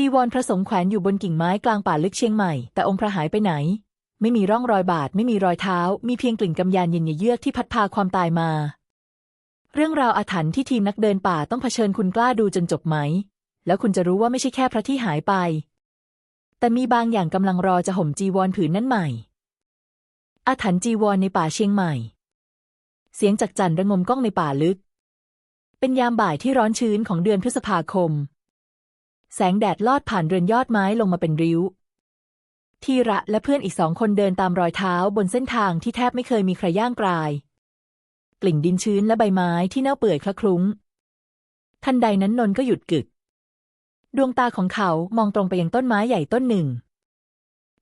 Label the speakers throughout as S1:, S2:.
S1: จีวรพระสงฆ์แขวนอยู่บนกิ่งไม้กลางป่าลึกเชียงใหม่ แต่องค์พระหายไปไหน ไม่มีร่องรอยบาดไม่มีรอยเท้า มีเพียงกลิ่นกำยานเย็นเยือกที่พัดพาความตายมา เรื่องราวอาถรรพ์ที่ทีมนักเดินป่าต้องเผชิญคุณกล้าดูจนจบไหม แล้วคุณจะรู้ว่าไม่ใช่แค่พระที่หายไป แต่มีบางอย่างกำลังรอจะห่มจีวรผืนนั้นใหม่ อาถรรพ์จีวรในป่าเชียงใหม่ เสียงจากจันระงมก้องในป่าลึก เป็นยามบ่ายที่ร้อนชื้นของเดือนพฤษภาคม แสงแดดลอดผ่านเรือนยอดไม้ลงมาเป็นริ้ว ทีระและเพื่อนอีกสองคนเดินตามรอยเท้าบนเส้นทางที่แทบไม่เคยมีใครย่างกราย กลิ่นดินชื้นและใบไม้ที่เน่าเปื่อยคละคลุ้ง ทันใดนั้นนนท์ก็หยุดกึก ดวงตาของเขามองตรงไปยังต้นไม้ใหญ่ต้นหนึ่ง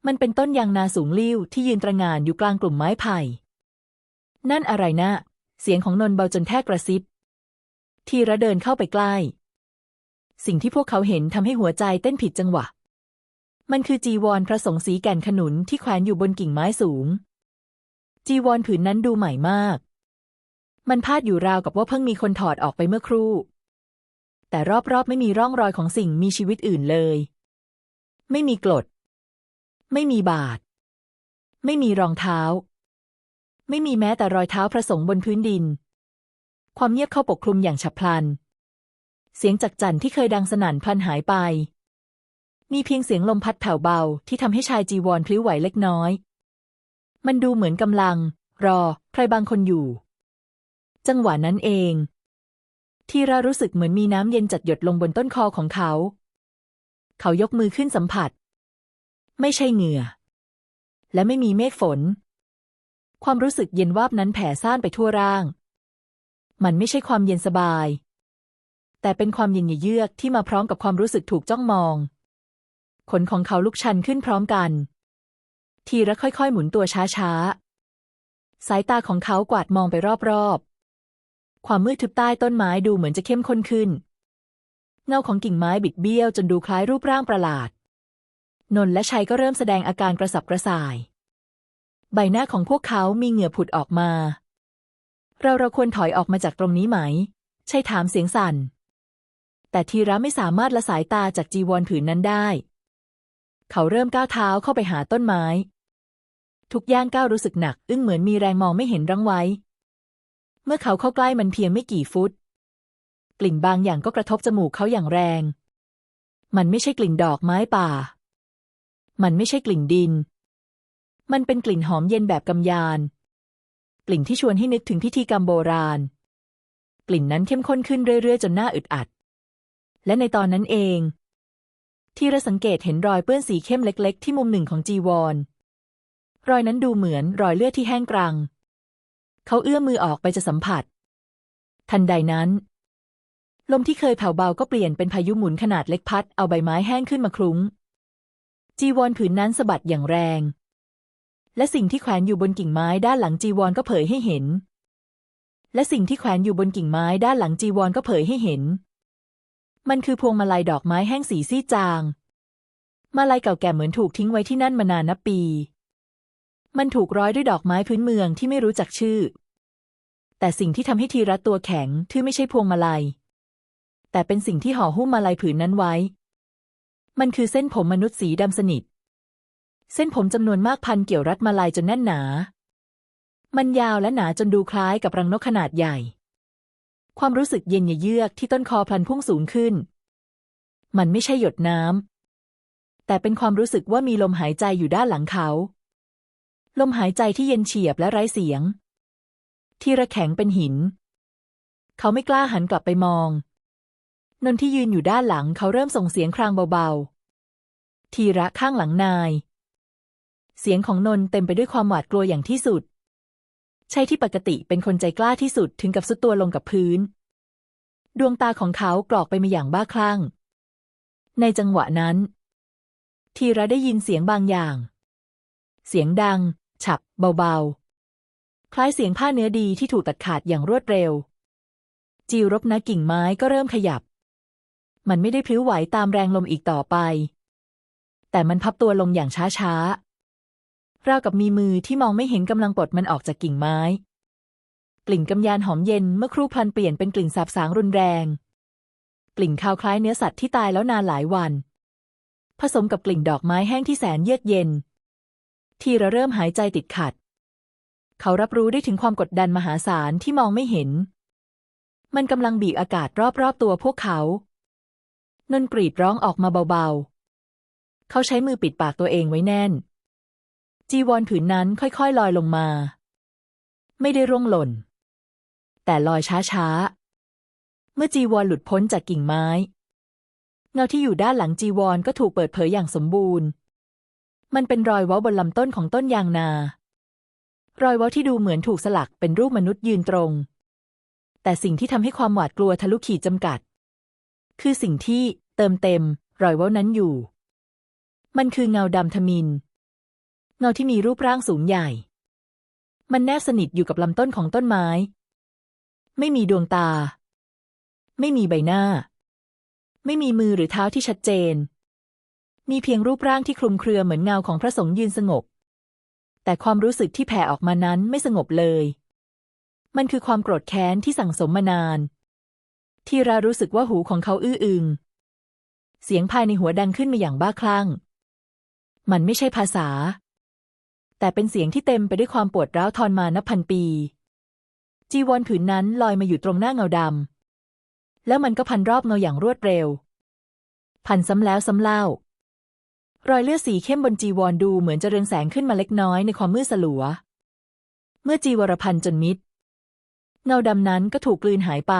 S1: มันเป็นต้นยางนาสูงลิ่วที่ยืนตระหง่านอยู่กลางกลุ่มไม้ไผ่ นั่นอะไรนะ เสียงของนนท์เบาจนแทบกระซิบ ทีระเดินเข้าไปใกล้ สิ่งที่พวกเขาเห็นทำให้หัวใจเต้นผิดจังหวะ มันคือจีวรพระสงฆ์สีแก่นขนุนที่แขวนอยู่บนกิ่งไม้สูง จีวรผืนนั้นดูใหม่มาก มันพาดอยู่ราวกับว่าเพิ่งมีคนถอดออกไปเมื่อครู่ แต่รอบๆไม่มีร่องรอยของสิ่งมีชีวิตอื่นเลย ไม่มีกรดไม่มีบาดไม่มีรองเท้า ไม่มีแม้แต่รอยเท้าพระสงฆ์บนพื้นดิน ความเงียบเข้าปกคลุมอย่างฉับพลัน เสียงจักจั่นที่เคยดังสนั่นพลันหายไป มีเพียงเสียงลมพัดแผ่วเบาที่ทำให้ชายจีวรพลิ้วไหวเล็กน้อย มันดูเหมือนกำลัง รอ ใครบางคนอยู่ จังหวะนั้นเอง ทีระรู้สึกเหมือนมีน้ำเย็นจัดหยดลงบนต้นคอของเขา เขายกมือขึ้นสัมผัส ไม่ใช่เหงื่อ และไม่มีเมฆฝน ความรู้สึกเย็นวาบนั้นแผ่ซ่านไปทั่วร่าง มันไม่ใช่ความเย็นสบาย แต่เป็นความย็นเยือกที่มาพร้อมกับความรู้สึกถูกจ้องมอง ขนของเขาลุกชันขึ้นพร้อมกัน ทีระค่อยๆ หมุนตัวช้าๆ สายตาของเขากวาดมองไปรอบๆ ความมืดทึบใต้ต้นไม้ดูเหมือนจะเข้มข้นขึ้น เงาของกิ่งไม้บิดเบี้ยวจนดูคล้ายรูปร่างประหลาด นนท์และชัยก็เริ่มแสดงอาการกระสับกระส่าย ใบหน้าของพวกเขามีเหงื่อผุดออกมา เราเราควรถอยออกมาจากตรงนี้ไหมใช่ถามเสียงสั่น แต่ทีระไม่สามารถละสายตาจากจีวรผืนนั้นได้ เขาเริ่มก้าวเท้าเข้าไปหาต้นไม้ ทุกย่างก้าวรู้สึกหนัก อึ้งเหมือนมีแรงมองไม่เห็นรังไว้ เมื่อเขาเข้าใกล้มันเพียงไม่กี่ฟุต กลิ่นบางอย่างก็กระทบจมูกเขาอย่างแรง มันไม่ใช่กลิ่นดอกไม้ป่า มันไม่ใช่กลิ่นดิน มันเป็นกลิ่นหอมเย็นแบบกำยาน กลิ่นที่ชวนให้นึกถึงพิธีกรรมโบราณ กลิ่นนั้นเข้มข้นขึ้นเรื่อยๆ จนหน้าอึดอัด และในตอนนั้นเองที่ระสังเกตเห็นรอยเปื้อนสีเข้มเล็ก ๆ ที่มุมหนึ่งของจีวร รอยนั้นดูเหมือนรอยเลือดที่แห้งกรัง เขาเอื้อมมือออกไปจะสัมผัส ทันใดนั้น ลมที่เคยเผาเบาก็เปลี่ยนเป็นพายุหมุนขนาดเล็กพัดเอาใบไม้แห้งขึ้นมาคลุ้ง จีวรผืนนั้นสะบัดอย่างแรง และสิ่งที่แขวนอยู่บนกิ่งไม้ด้านหลังจีวรก็เผยให้เห็น และสิ่งที่แขวนอยู่บนกิ่งไม้ด้านหลังจีวรก็เผยให้เห็น มันคือพวงมาลัยดอกไม้แห้งสีซีดจาง มาลัยเก่าแก่เหมือนถูกทิ้งไว้ที่นั่นมานานนับปี มันถูกร้อยด้วยดอกไม้พื้นเมืองที่ไม่รู้จักชื่อ แต่สิ่งที่ทำให้ทีรัตตัวแข็งที่ไม่ใช่พวงมาลัย แต่เป็นสิ่งที่ห่อหุ้มมาลัยผืนนั้นไว้ มันคือเส้นผมมนุษย์สีดำสนิท เส้นผมจำนวนมากพันเกี่ยวรัดมาลัยจนแน่นหนา มันยาวและหนาจนดูคล้ายกับรังนกขนาดใหญ่ ความรู้สึกเย็นเยือกที่ต้นคอพลันพุ่งสูงขึ้น มันไม่ใช่หยดน้ำ แต่เป็นความรู้สึกว่ามีลมหายใจอยู่ด้านหลังเขา ลมหายใจที่เย็นเฉียบและไร้เสียง ที่ระแข็งเป็นหิน เขาไม่กล้าหันกลับไปมอง นนที่ยืนอยู่ด้านหลังเขาเริ่มส่งเสียงครางเบาๆ ทีระข้างหลังนาย เสียงของนนเต็มไปด้วยความหวาดกลัวอย่างที่สุด ใช่ที่ปกติเป็นคนใจกล้าที่สุดถึงกับสุดตัวลงกับพื้น ดวงตาของเขากรอกไปมาอย่างบ้าคลั่ง ในจังหวะนั้น ทีระได้ยินเสียงบางอย่าง เสียงดัง ฉับ เบาๆ คล้ายเสียงผ้าเนื้อดีที่ถูกตัดขาดอย่างรวดเร็วจีรบนะกิ่งไม้ก็เริ่มขยับ มันไม่ได้พลิ้วไหวตามแรงลมอีกต่อไป แต่มันพับตัวลงอย่างช้าๆ ราวกับมีมือที่มองไม่เห็นกำลังปลดมันออกจากกิ่งไม้ กลิ่นกำยานหอมเย็นเมื่อครู่พลันเปลี่ยนเป็นกลิ่นสาบสางรุนแรง กลิ่นคาวคล้ายเนื้อสัตว์ที่ตายแล้วนานหลายวัน ผสมกับกลิ่นดอกไม้แห้งที่แสนเยือกเย็น ทีระเริ่มหายใจติดขัด เขารับรู้ได้ถึงความกดดันมหาศาลที่มองไม่เห็น มันกำลังบีบอากาศรอบๆตัวพวกเขา นนกรีดร้องออกมาเบาๆ เขาใช้มือปิดปากตัวเองไว้แน่น จีวรผืนนั้นค่อยๆ ลอยลงมา ไม่ได้ร่วงหล่น แต่ลอยช้าๆ เมื่อจีวรหลุดพ้นจากกิ่งไม้ เงาที่อยู่ด้านหลังจีวรก็ถูกเปิดเผยอย่างสมบูรณ์ มันเป็นรอยเว้าบนลำต้นของต้นยางนา รอยเว้าที่ดูเหมือนถูกสลักเป็นรูปมนุษย์ยืนตรง แต่สิ่งที่ทำให้ความหวาดกลัวทะลุขีดจำกัด คือสิ่งที่เติมเต็ม รอยเว้านั้นอยู่ มันคือเงาดำทมิน เงาที่มีรูปร่างสูงใหญ่ มันแนบสนิทอยู่กับลำต้นของต้นไม้ ไม่มีดวงตา ไม่มีใบหน้า ไม่มีมือหรือเท้าที่ชัดเจน มีเพียงรูปร่างที่คลุมเครือเหมือนเงาของพระสงฆ์ยืนสงบ แต่ความรู้สึกที่แผ่ออกมานั้นไม่สงบเลย มันคือความโกรธแค้นที่สั่งสมมานานทีรารู้สึกว่าหูของเขาอื้ออึง เสียงภายในหัวดังขึ้นมาอย่างบ้าคลั่ง มันไม่ใช่ภาษา แต่เป็นเสียงที่เต็มไปด้วยความปวดร้าวทรมานนับพันปี จีวรผืนนั้นลอยมาอยู่ตรงหน้าเงาดำแล้วมันก็พันรอบเงาอย่างรวดเร็ว พันซ้ำแล้วซ้ำเล่า รอยเลือดสีเข้มบนจีวรดูเหมือนจะเรืองแสงขึ้นมาเล็กน้อยในความมืดสลัว เมื่อจีวรพันจนมิด เงาดำนั้นก็ถูกกลืนหายไป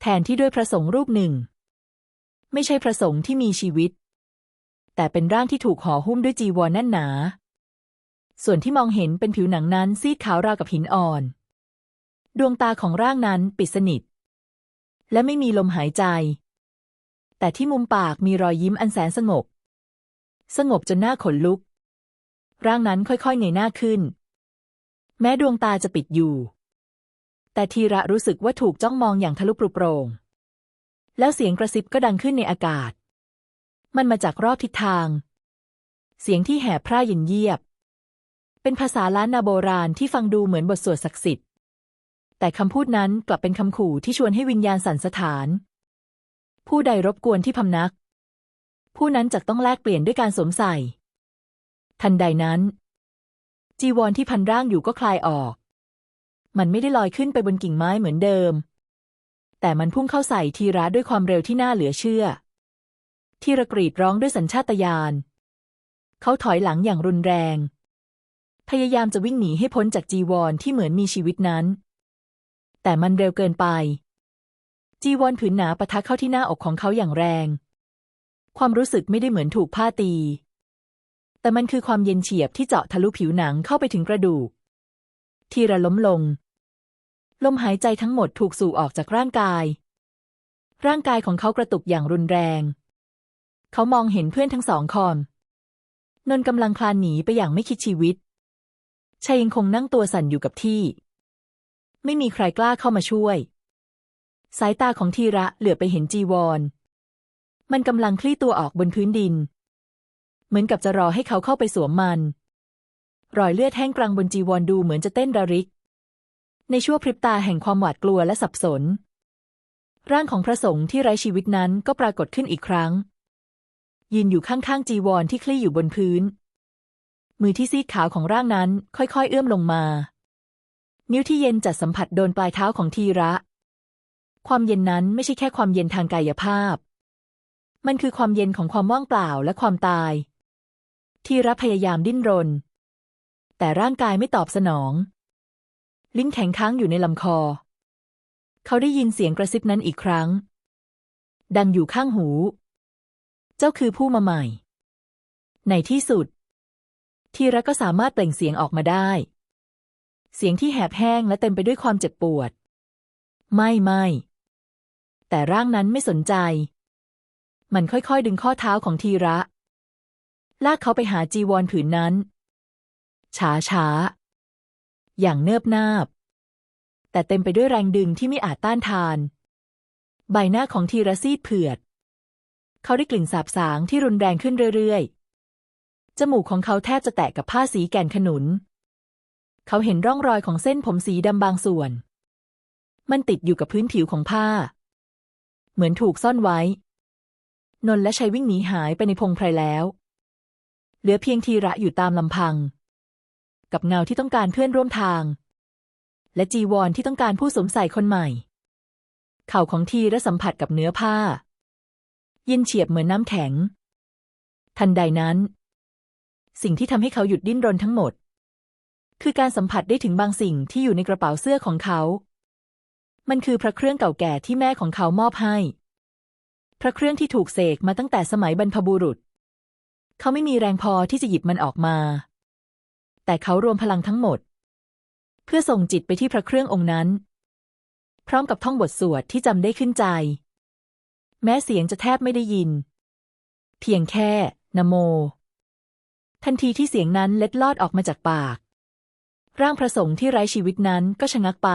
S1: แทนที่ด้วยพระสงฆ์รูปหนึ่ง ไม่ใช่พระสงฆ์ที่มีชีวิตแต่เป็นร่างที่ถูกห่อหุ้มด้วยจีวรแน่นหนา ส่วนที่มองเห็นเป็นผิวหนังนั้นซีดขาวราวกับหินอ่อน ดวงตาของร่างนั้นปิดสนิท และไม่มีลมหายใจ แต่ที่มุมปากมีรอยยิ้มอันแสนสงบ สงบจนหน้าขนลุก ร่างนั้นค่อยๆเงยหน้าขึ้น แม้ดวงตาจะปิดอยู่ แต่ทีระรู้สึกว่าถูกจ้องมองอย่างทะลุปรุโปร่ง แล้วเสียงกระซิบก็ดังขึ้นในอากาศ มันมาจากรอบทิศทาง เสียงที่แหบพร่าเย็นเยียบ เป็นภาษาล้านนาโบราณที่ฟังดูเหมือนบทสวดศักดิ์สิทธิ์ แต่คำพูดนั้นกลับเป็นคำขู่ที่ชวนให้วิญญาณสั่นสถาน ผู้ใดรบกวนที่พำนัก ผู้นั้นจะต้องแลกเปลี่ยนด้วยการสวมใส่ ทันใดนั้น จีวรที่พันร่างอยู่ก็คลายออก มันไม่ได้ลอยขึ้นไปบนกิ่งไม้เหมือนเดิม แต่มันพุ่งเข้าใส่ทีระด้วยความเร็วที่น่าเหลือเชื่อ ทีระกรีดร้องด้วยสัญชาตญาณเขาถอยหลังอย่างรุนแรง พยายามจะวิ่งหนีให้พ้นจากจีวรที่เหมือนมีชีวิตนั้น แต่มันเร็วเกินไป จีวรผืนหนาปะทะเข้าที่หน้าอกของเขาอย่างแรง ความรู้สึกไม่ได้เหมือนถูกผ้าตี แต่มันคือความเย็นเฉียบที่เจาะทะลุผิวหนังเข้าไปถึงกระดูก ทีระล้มลง ลมหายใจทั้งหมดถูกสูบออกจากร่างกาย ร่างกายของเขากระตุกอย่างรุนแรง เขามองเห็นเพื่อนทั้งสองคอนนนกำลังคลานหนีไปอย่างไม่คิดชีวิต ชายยังคงนั่งตัวสั่นอยู่กับที่ ไม่มีใครกล้าเข้ามาช่วย สายตาของทีระเหลือไปเห็นจีวร มันกำลังคลี่ตัวออกบนพื้นดิน เหมือนกับจะรอให้เขาเข้าไปสวมมัน รอยเลือดแห้งกรังบนจีวรดูเหมือนจะเต้นระริก ในชั่วพริบตาแห่งความหวาดกลัวและสับสน ร่างของพระสงฆ์ที่ไร้ชีวิตนั้นก็ปรากฏขึ้นอีกครั้ง ยืนอยู่ข้างๆจีวรที่คลี่อยู่บนพื้น มือที่ซีดขาวของร่างนั้นค่อยๆ เอื้อมลงมา นิ้วที่เย็นจัดสัมผัสโดนปลายเท้าของทีระ ความเย็นนั้นไม่ใช่แค่ความเย็นทางกายภาพ มันคือความเย็นของความว่างเปล่าและความตาย ทีระพยายามดิ้นรน แต่ร่างกายไม่ตอบสนอง ลิ้นแข็งค้างอยู่ในลำคอ เขาได้ยินเสียงกระซิบนั้นอีกครั้ง ดังอยู่ข้างหู เจ้าคือผู้มาใหม่ ในที่สุด ทีระก็สามารถเปล่งเสียงออกมาได้ เสียงที่แหบแห้งและเต็มไปด้วยความเจ็บปวด ไม่ไม่ แต่ร่างนั้นไม่สนใจ มันค่อยๆ ดึงข้อเท้าของทีระ ลากเขาไปหาจีวรผืนนั้น ช้าช้า อย่างเนิบนาบ แต่เต็มไปด้วยแรงดึงที่ไม่อาจต้านทาน ใบหน้าของทีระซีดเผือด เขาได้กลิ่นสาบสางที่รุนแรงขึ้นเรื่อยๆ จมูกของเขาแทบจะแตะกับผ้าสีแก่นขนุน เขาเห็นร่องรอยของเส้นผมสีดำบางส่วน มันติดอยู่กับพื้นผิวของผ้า เหมือนถูกซ่อนไว้ นนท์และชัยวิ่งหนีหายไปในพงไพรแล้ว เหลือเพียงทีระอยู่ตามลำพัง กับเงาที่ต้องการเพื่อนร่วมทาง และจีวรที่ต้องการผู้สวมใส่คนใหม่ เข่าของทีระสัมผัสกับเนื้อผ้า เย็นเฉียบเหมือนน้ำแข็ง ทันใดนั้น สิ่งที่ทำให้เขาหยุดดิ้นรนทั้งหมด คือการสัมผัสได้ถึงบางสิ่งที่อยู่ในกระเป๋าเสื้อของเขา มันคือพระเครื่องเก่าแก่ที่แม่ของเขามอบให้ พระเครื่องที่ถูกเสกมาตั้งแต่สมัยบรรพบุรุษ เขาไม่มีแรงพอที่จะหยิบมันออกมา แต่เขารวมพลังทั้งหมด เพื่อส่งจิตไปที่พระเครื่ององค์นั้น พร้อมกับท่องบทสวดที่จำได้ขึ้นใจ แม้เสียงจะแทบไม่ได้ยิน เพียงแค่นโม ทันทีที่เสียงนั้นเล็ดลอดออกมาจากปาก ร่างพระสงฆ์ที่ไร้ชีวิตนั้นก็ชะงักไป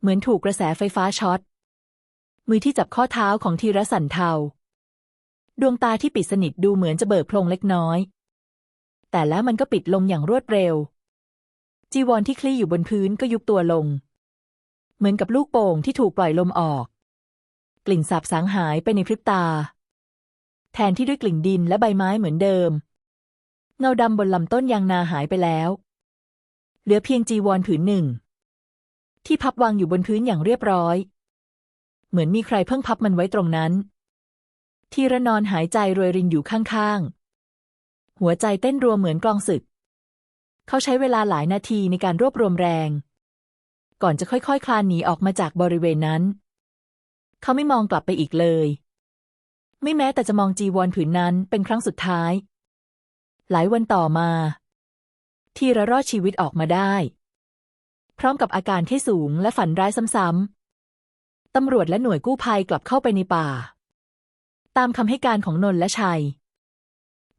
S1: เหมือนถูกกระแสไฟฟ้าช็อต มือที่จับข้อเท้าของทีระสันเทา ดวงตาที่ปิดสนิทดูเหมือนจะเบิกโพลงเล็กน้อย แต่แล้วมันก็ปิดลงอย่างรวดเร็ว จีวรที่คลี่อยู่บนพื้นก็ยุบตัวลง เหมือนกับลูกโป่งที่ถูกปล่อยลมออก กลิ่นสาบสางหายไปในพริบตา แทนที่ด้วยกลิ่นดินและใบไม้เหมือนเดิม เงาดำบนลำต้นยางนาหายไปแล้ว เหลือเพียงจีวรผืนหนึ่ง ที่พับวางอยู่บนพื้นอย่างเรียบร้อย เหมือนมีใครเพิ่งพับมันไว้ตรงนั้น ทีระนอนหายใจรวยรินอยู่ข้างๆ หัวใจเต้นรัวเหมือนกลองศึก เขาใช้เวลาหลายนาทีในการรวบรวมแรง ก่อนจะค่อยๆคคลานหนีออกมาจากบริเวณนั้น เขาไม่มองกลับไปอีกเลยไม่แม้แต่จะมองจีวรผืนนั้นเป็นครั้งสุดท้าย หลายวันต่อมาทีระรอดชีวิตออกมาได้ พร้อมกับอาการไข้สูงและฝันร้ายซ้ำๆตำรวจและหน่วยกู้ภัยกลับเข้าไปในป่า ตามคำให้การของนนท์และชัย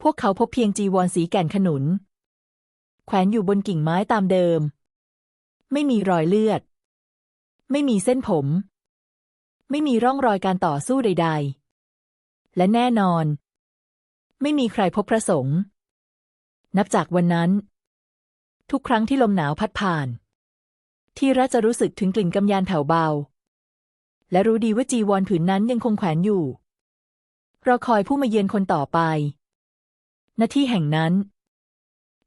S1: พวกเขาพบเพียงจีวรสีแก่นขนุน แขวนอยู่บนกิ่งไม้ตามเดิม ไม่มีรอยเลือด ไม่มีเส้นผม ไม่มีร่องรอยการต่อสู้ใด ๆ และแน่นอน ไม่มีใครพบพระสงฆ์ นับจากวันนั้น ทุกครั้งที่ลมหนาวพัดผ่าน ที่รัจะรู้สึกถึงกลิ่นกำยานแผ่วเบา และรู้ดีว่าจีวรผืนนั้นยังคงแขวนอยู่รอคอยผู้มาเยือนคนต่อไปณที่แห่งนั้น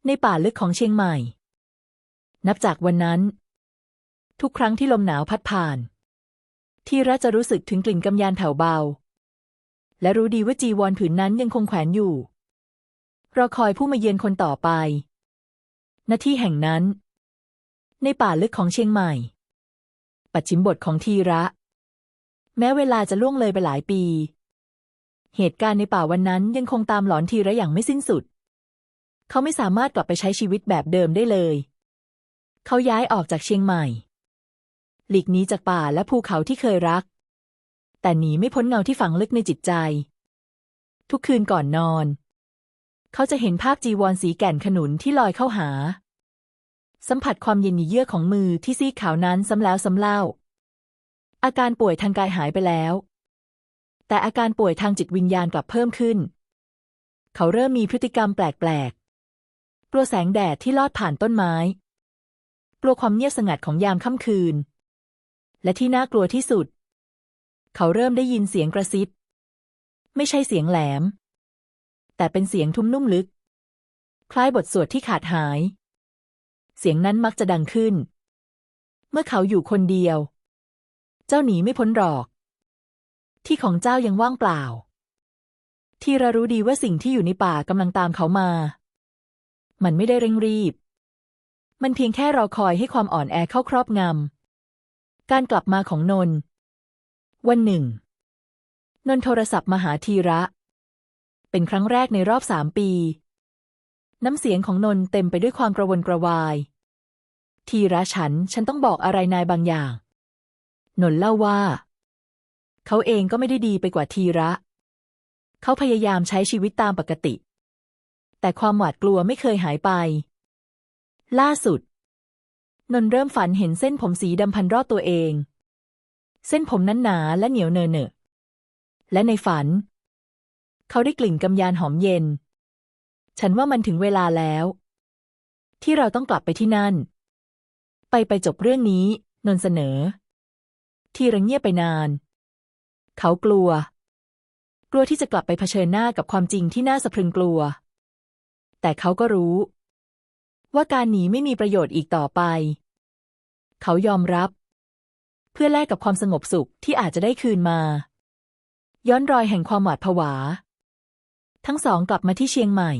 S1: ในป่าลึกของเชียงใหม่ นับจากวันนั้น ทุกครั้งที่ลมหนาวพัดผ่าน ที่รัจะรู้สึกถึงกลิ่นกำยานแผ่วเบา และรู้ดีว่าจีวรผืนนั้นยังคงแขวนอยู่ รอคอยผู้มาเยือนคนต่อไป ณ ที่แห่งนั้น ในป่าลึกของเชียงใหม่ ปัจฉิมบทของทีระ แม้เวลาจะล่วงเลยไปหลายปี เหตุการณ์ในป่าวันนั้นยังคงตามหลอนทีระอย่างไม่สิ้นสุด เขาไม่สามารถกลับไปใช้ชีวิตแบบเดิมได้เลย เขาย้ายออกจากเชียงใหม่ หลีกหนีจากป่าและภูเขาที่เคยรัก แต่หนีไม่พ้นเงาที่ฝังลึกในจิตใจ ทุกคืนก่อนนอน เขาจะเห็นภาพจีวรสีแก่นขนุนที่ลอยเข้าหา สัมผัสความเย็นเยือกของมือที่ซีขาวนั้นซ้ำแล้วซ้ำเล่า อาการป่วยทางกายหายไปแล้ว แต่อาการป่วยทางจิตวิญญาณกลับเพิ่มขึ้น เขาเริ่มมีพฤติกรรมแปลกๆ กลัวแสงแดดที่ลอดผ่านต้นไม้ กลัวความเงียบสงัดของยามค่ำคืน และที่น่ากลัวที่สุด เขาเริ่มได้ยินเสียงกระซิบ ไม่ใช่เสียงแหลม แต่เป็นเสียงทุ้มนุ่มลึก คล้ายบทสวดที่ขาดหาย เสียงนั้นมักจะดังขึ้น เมื่อเขาอยู่คนเดียว เจ้าหนีไม่พ้นหรอก ที่ของเจ้ายังว่างเปล่า ที่ระรู้ดีว่าสิ่งที่อยู่ในป่ากำลังตามเขามา มันไม่ได้เร่งรีบ มันเพียงแค่รอคอยให้ความอ่อนแอเข้าครอบงำการกลับมาของนนท์วันหนึ่ง นนท์โทรศัพท์มาหาทีระ เป็นครั้งแรกในรอบสามปี น้ำเสียงของนนท์เต็มไปด้วยความกระวนกระวาย ทีระฉัน ฉันต้องบอกอะไรนายบางอย่าง นนท์เล่าว่า เขาเองก็ไม่ได้ดีไปกว่าทีระ เขาพยายามใช้ชีวิตตามปกติ แต่ความหวาดกลัวไม่เคยหายไป ล่าสุด นนท์เริ่มฝันเห็นเส้นผมสีดำพันรอบตัวเอง เส้นผมนั้นหนาและเหนียวเนอะเนอะและในฝัน เขาได้กลิ่นกำยานหอมเย็น ฉันว่ามันถึงเวลาแล้ว ที่เราต้องกลับไปที่นั่น ไปไปจบเรื่องนี้ นนท์เสนอ ที่ระเงียบไปนาน เขากลัว กลัวที่จะกลับไปเผชิญหน้ากับความจริงที่น่าสะพรึงกลัว แต่เขาก็รู้ ว่าการหนีไม่มีประโยชน์อีกต่อไป เขายอมรับ เพื่อแลกกับความสงบสุขที่อาจจะได้คืนมา ย้อนรอยแห่งความหวาดผวา ทั้งสองกลับมาที่เชียงใหม่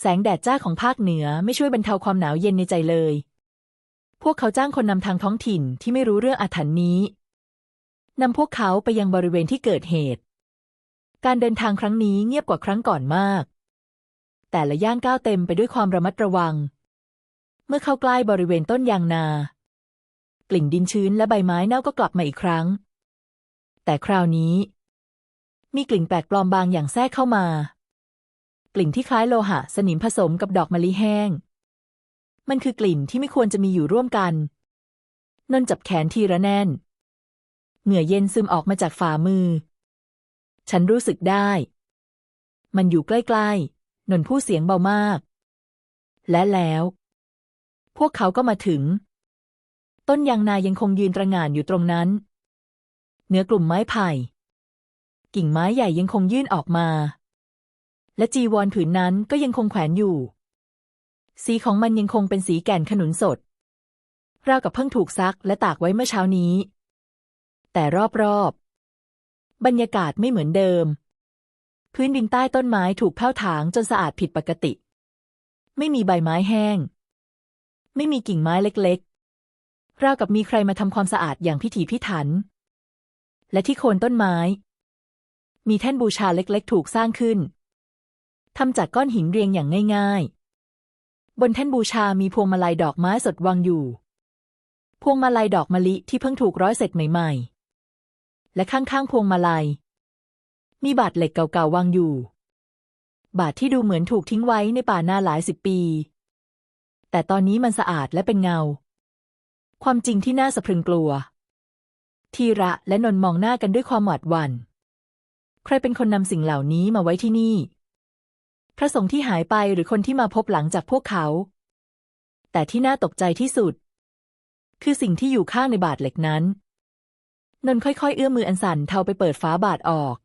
S1: แสงแดดจ้าของภาคเหนือไม่ช่วยบรรเทาความหนาวเย็นในใจเลย พวกเขาจ้างคนนำทางท้องถิ่นที่ไม่รู้เรื่องอาถรรพ์นี้นำพวกเขาไปยังบริเวณที่เกิดเหตุ การเดินทางครั้งนี้เงียบกว่าครั้งก่อนมาก แต่ละย่างก้าวเต็มไปด้วยความระมัดระวัง เมื่อเข้าใกล้บริเวณต้นยางนา กลิ่นดินชื้นและใบไม้เน่าก็กลับมาอีกครั้ง แต่คราวนี้ มีกลิ่นแปลกปลอมบางอย่างแทรกเข้ามา กลิ่นที่คล้ายโลหะ สนิมผสมกับดอกมะลิแห้ง มันคือกลิ่นที่ไม่ควรจะมีอยู่ร่วมกัน นนจับแขนทีระแน่น เหงื่อเย็นซึมออกมาจากฝ่ามือ ฉันรู้สึกได้ มันอยู่ใกล้ๆ นนพูดเสียงเบามาก และแล้ว พวกเขาก็มาถึง ต้นยางนายังคงยืนตระหง่านอยู่ตรงนั้น เนื้อกลุ่มไม้ไผ่ กิ่งไม้ใหญ่ยังคงยื่นออกมา และจีวรผืนนั้นก็ยังคงแขวนอยู่ สีของมันยังคงเป็นสีแก่นขนุนสด ราวกับเพิ่งถูกซักและตากไว้เมื่อเช้านี้ แต่รอบๆ บรรยากาศไม่เหมือนเดิม พื้นดินใต้ต้นไม้ถูกแผ้วถางจนสะอาดผิดปกติ ไม่มีใบไม้แห้ง ไม่มีกิ่งไม้เล็กๆ ราวกับมีใครมาทำความสะอาดอย่างพิถีพิถันและที่โคนต้นไม้ มีแท่นบูชาเล็กๆ ถูกสร้างขึ้นทำจากก้อนหินเรียงอย่างง่าย ๆ บนแท่นบูชามีพวงมาลัยดอกไม้สดวางอยู่ พวงมาลัยดอกมะลิที่เพิ่งถูกร้อยเสร็จใหม่ ๆ และข้างๆพวงมาลัย มีบาทเหล็กเก่าๆวางอยู่ บาทที่ดูเหมือนถูกทิ้งไว้ในป่านาหลายสิบปี แต่ตอนนี้มันสะอาดและเป็นเงา ความจริงที่น่าสะพรึงกลัว ทีระและนนมองหน้ากันด้วยความหวาดหวัน่น ใครเป็นคนนำสิ่งเหล่านี้มาไว้ที่นี่ พระสงฆ์ที่หายไปหรือคนที่มาพบหลังจากพวกเขา แต่ที่น่าตกใจที่สุด คือสิ่งที่อยู่ข้างในบาทเหล็กนั้น นนท์ค่อยๆ เอื้อมมืออันสั่นเทาไปเปิดฝาบาทออก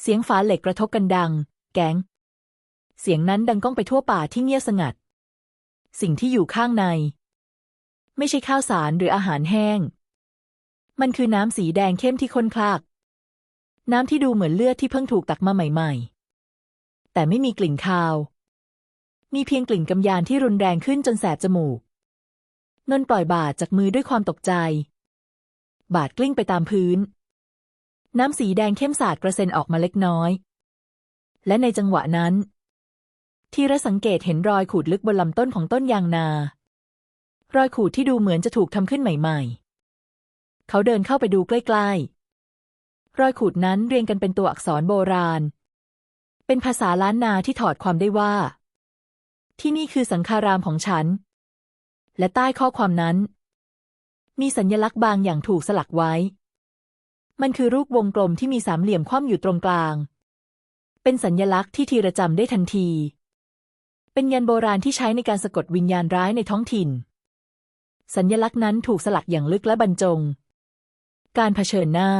S1: เสียงฝาเหล็กกระทบกันดัง แก๊ง เสียงนั้นดังก้องไปทั่วป่าที่เงียบสงัด สิ่งที่อยู่ข้างใน ไม่ใช่ข้าวสารหรืออาหารแห้ง มันคือน้ำสีแดงเข้มที่ข้นคลาก น้ำที่ดูเหมือนเลือดที่เพิ่งถูกตักมาใหม่ ๆ แต่ไม่มีกลิ่นคาว มีเพียงกลิ่นกำยานที่รุนแรงขึ้นจนแสบจมูก นนท์ปล่อยบาทจากมือด้วยความตกใจ บาทกลิ้งไปตามพื้น น้ำสีแดงเข้มสาดกระเซ็นออกมาเล็กน้อย และในจังหวะนั้น ทีระสังเกตเห็นรอยขูดลึกบนลำต้นของต้นยางนา รอยขูดที่ดูเหมือนจะถูกทำขึ้นใหม่ ๆ เขาเดินเข้าไปดูใกล้ ๆ รอยขูดนั้นเรียงกันเป็นตัวอักษรโบราณ เป็นภาษาล้านนาที่ถอดความได้ว่า ที่นี่คือสังฆารามของฉัน และใต้ข้อความนั้น มีสัญญลักษณ์บางอย่างถูกสลักไว้ มันคือรูปวงกลมที่มีสามเหลี่ยมคว่ำอยู่ตรงกลาง เป็นสัญญลักษณ์ที่ทีระจำได้ทันที เป็นยันโบราณที่ใช้ในการสะกดวิญญาณร้ายในท้องถิ่น สัญญลักษณ์นั้นถูกสลักอย่างลึกและบรรจง การเผชิญหน้า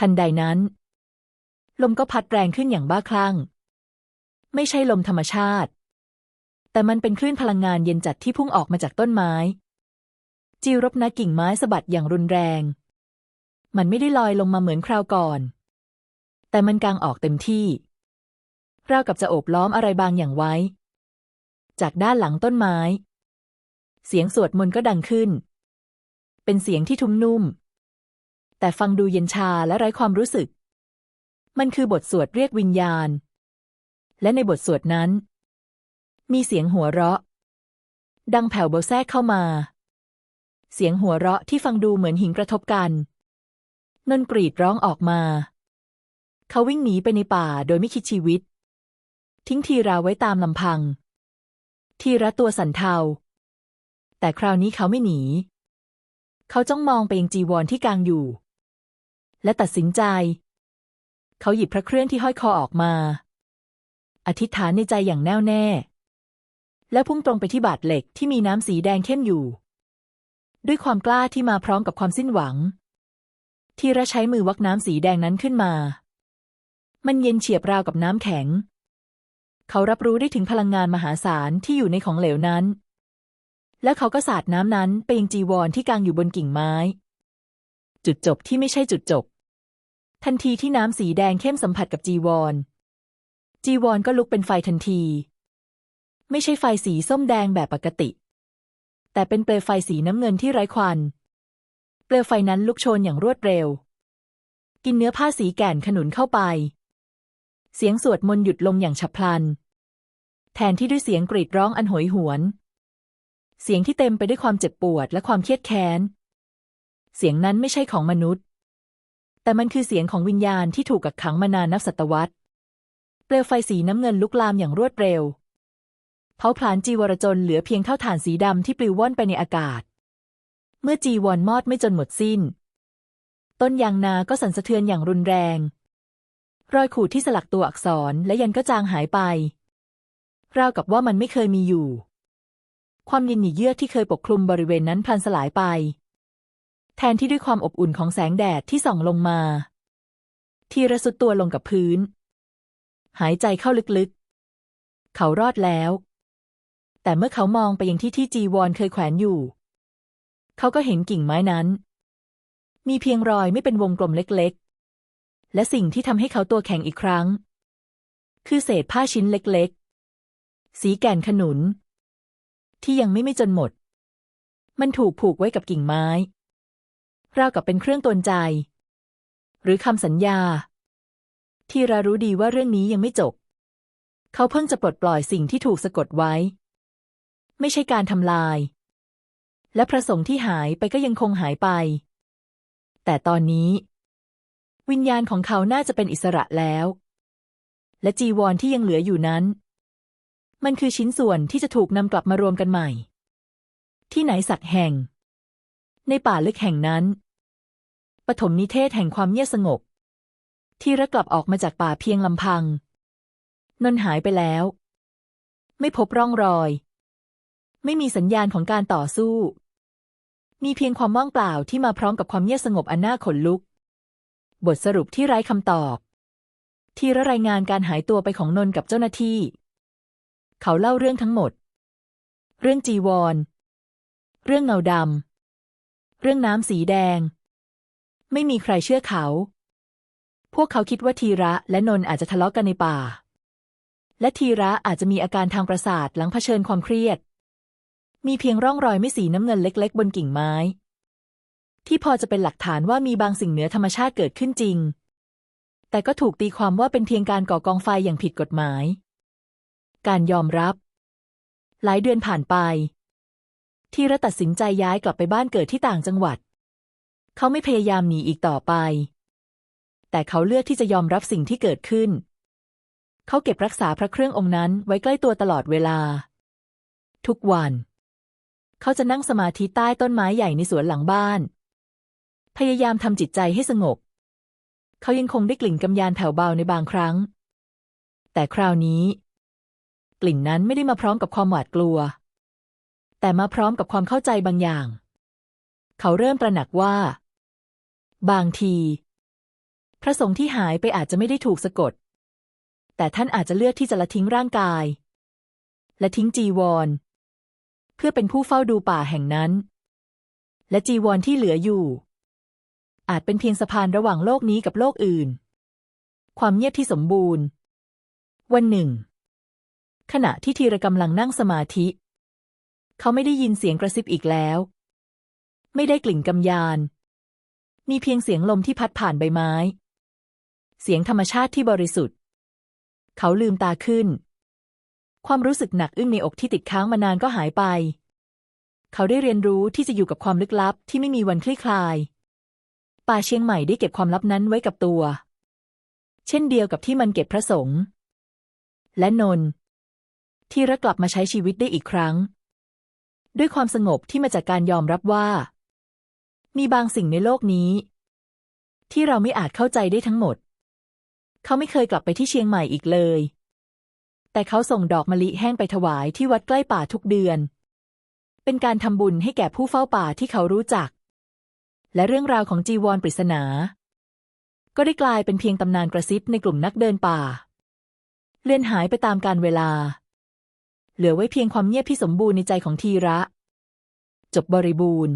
S1: ทันใดนั้น ลมก็พัดแรงขึ้นอย่างบ้าคลั่ง ไม่ใช่ลมธรรมชาติ แต่มันเป็นคลื่นพลังงานเย็นจัดที่พุ่งออกมาจากต้นไม้ จิรบนากิ่งไม้สะบัดอย่างรุนแรง มันไม่ได้ลอยลงมาเหมือนคราวก่อน แต่มันกางออกเต็มที่ราวกับจะโอบล้อมอะไรบางอย่างไว้ จากด้านหลังต้นไม้ เสียงสวดมนต์ก็ดังขึ้น เป็นเสียงที่ทุ้มนุ่ม แต่ฟังดูเย็นชาและไร้ความรู้สึก มันคือบทสวดเรียกวิญญาณ และในบทสวดนั้น มีเสียงหัวเราะ ดังแผ่วเบาแทรกเข้ามา เสียงหัวเราะที่ฟังดูเหมือนหินกระทบกัน นนกรีดร้องออกมา เขาวิ่งหนีไปในป่าโดยไม่คิดชีวิต ทิ้งทีราไว้ตามลำพัง ทีระตัวสันเทา แต่คราวนี้เขาไม่หนี เขาจ้องมองไปยังจีวรที่กางอยู่ และตัดสินใจ เขาหยิบพระเครื่องที่ห้อยคอออกมา อธิษฐานในใจอย่างแน่วแน่ แล้วพุ่งตรงไปที่บาดเหล็กที่มีน้ำสีแดงเข้มอยู่ ด้วยความกล้าที่มาพร้อมกับความสิ้นหวัง ทีระใช้มือวักน้ำสีแดงนั้นขึ้นมา มันเย็นเฉียบราวกับน้ำแข็ง เขารับรู้ได้ถึงพลังงานมหาศาลที่อยู่ในของเหลวนั้นแล้วเขาก็สาดน้ำนั้นไปยังจีวรที่กางอยู่บนกิ่งไม้ จุดจบที่ไม่ใช่จุดจบ ทันทีที่น้ำสีแดงเข้มสัมผัสกับจีวร จีวรก็ลุกเป็นไฟทันที ไม่ใช่ไฟสีส้มแดงแบบปกติ แต่เป็นเปลวไฟสีน้ำเงินที่ไร้ควัน เปลวไฟนั้นลุกโชนอย่างรวดเร็ว กินเนื้อผ้าสีแก่นขนุนเข้าไป เสียงสวดมนต์หยุดลงอย่างฉับพลัน แทนที่ด้วยเสียงกรีดร้องอันโหยหวน เสียงที่เต็มไปด้วยความเจ็บปวดและความเครียดแค้น เสียงนั้นไม่ใช่ของมนุษย์ แต่มันคือเสียงของวิญญาณที่ถูกกักขังมานานนับศตวรรษ เปลวไฟสีน้ำเงินลุกลามอย่างรวดเร็ว เผาผลาญจีวรจนเหลือเพียงเท่าฐานสีดำที่ปลิวว่อนไปในอากาศ เมื่อจีวรมอดไม่จนหมดสิ้น ต้นยางนาก็สั่นสะเทือนอย่างรุนแรง รอยขูดที่สลักตัวอักษรและยันก็จางหายไป ราวกับว่ามันไม่เคยมีอยู่ความเย็นหนีเยือกที่เคยปกคลุมบริเวณนั้นพลันสลายไป แทนที่ด้วยความอบอุ่นของแสงแดดที่ส่องลงมา ทีระสุดตัวลงกับพื้น หายใจเข้าลึกๆ เขารอดแล้ว แต่เมื่อเขามองไปยังที่ที่จีวรเคยแขวนอยู่ เขาก็เห็นกิ่งไม้นั้น มีเพียงรอยไม่เป็นวงกลมเล็กๆ และสิ่งที่ทำให้เขาตัวแข็งอีกครั้ง คือเศษผ้าชิ้นเล็กๆ สีแก่นขนุน ที่ยังไม่ไม่จนหมด มันถูกผูกไว้กับกิ่งไม้ ราวกับเป็นเครื่องตนใจ หรือคำสัญญา ที่รารู้ดีว่าเรื่องนี้ยังไม่จบ เขาเพิ่งจะปลดปล่อยสิ่งที่ถูกสะกดไว้ ไม่ใช่การทำลาย และพระสงฆ์ที่หายไปก็ยังคงหายไป แต่ตอนนี้ วิญญาณของเขาน่าจะเป็นอิสระแล้ว และจีวรที่ยังเหลืออยู่นั้น มันคือชิ้นส่วนที่จะถูกนำกลับมารวมกันใหม่ ที่ไหนสักแห่ง ในป่าลึกแห่งนั้น ปฐมนิเทศแห่งความเงียบสงบ ที่ระกลับออกมาจากป่าเพียงลำพัง นนหายไปแล้ว ไม่พบร่องรอย ไม่มีสัญญาณของการต่อสู้ มีเพียงความว่างเปล่าที่มาพร้อมกับความเงียบสงบอันน่าขนลุก บทสรุปที่ไร้คำตอบ ที่ระรายงานการหายตัวไปของนนกับเจ้าหน้าที่ เขาเล่าเรื่องทั้งหมด เรื่องจีวร เรื่องเงาดำ เรื่องน้ำสีแดง ไม่มีใครเชื่อเขา พวกเขาคิดว่าทีระและนนอาจจะทะเลาะกันในป่า และทีระอาจจะมีอาการทางประสาทหลังเผชิญความเครียด มีเพียงร่องรอยไม่สีน้ำเงินเล็ก ๆ บนกิ่งไม้ ที่พอจะเป็นหลักฐานว่ามีบางสิ่งเหนือธรรมชาติเกิดขึ้นจริง แต่ก็ถูกตีความว่าเป็นเพียงการก่อกองไฟอย่างผิดกฎหมาย การยอมรับ หลายเดือนผ่านไป ทีระตัดสินใจย้ายกลับไปบ้านเกิดที่ต่างจังหวัด เขาไม่พยายามหนีอีกต่อไป แต่เขาเลือกที่จะยอมรับสิ่งที่เกิดขึ้น เขาเก็บรักษาพระเครื่ององค์นั้นไว้ใกล้ตัวตลอดเวลา ทุกวัน เขาจะนั่งสมาธิใต้ต้นไม้ใหญ่ในสวนหลังบ้าน พยายามทำจิตใจให้สงบ เขายังคงได้กลิ่นกำยานแผ่วเบาในบางครั้ง แต่คราวนี้ กลิ่นนั้นไม่ได้มาพร้อมกับความหวาดกลัว แต่มาพร้อมกับความเข้าใจบางอย่าง เขาเริ่มตระหนักว่า บางที พระสงฆ์ที่หายไปอาจจะไม่ได้ถูกสะกด แต่ท่านอาจจะเลือกที่จะละทิ้งร่างกาย และทิ้งจีวร เพื่อเป็นผู้เฝ้าดูป่าแห่งนั้น และจีวรที่เหลืออยู่ อาจเป็นเพียงสะพานระหว่างโลกนี้กับโลกอื่น ความเงียบที่สมบูรณ์ วันหนึ่ง ขณะที่ทีระกำลังนั่งสมาธิ เขาไม่ได้ยินเสียงกระซิบอีกแล้ว ไม่ได้กลิ่นกำยาน มีเพียงเสียงลมที่พัดผ่านใบไม้ เสียงธรรมชาติที่บริสุทธิ์ เขาลืมตาขึ้น ความรู้สึกหนักอึ้งในอกที่ติดค้างมานานก็หายไป เขาได้เรียนรู้ที่จะอยู่กับความลึกลับที่ไม่มีวันคลี่คลาย ป่าเชียงใหม่ได้เก็บความลับนั้นไว้กับตัว เช่นเดียวกับที่มันเก็บพระสงฆ์และนนท์ที่ระกลับมาใช้ชีวิตได้อีกครั้ง ด้วยความสงบที่มาจากการยอมรับว่า มีบางสิ่งในโลกนี้ ที่เราไม่อาจเข้าใจได้ทั้งหมด เขาไม่เคยกลับไปที่เชียงใหม่อีกเลย แต่เขาส่งดอกมะลิแห้งไปถวายที่วัดใกล้ป่าทุกเดือน เป็นการทำบุญให้แก่ผู้เฝ้าป่าที่เขารู้จัก และเรื่องราวของจีวรปริศนา ก็ได้กลายเป็นเพียงตำนานกระซิบในกลุ่มนักเดินป่า เลือนหายไปตามกาลเวลา เหลือไว้เพียงความเงียบที่สมบูรณ์ในใจของทีระ จบบริบูรณ์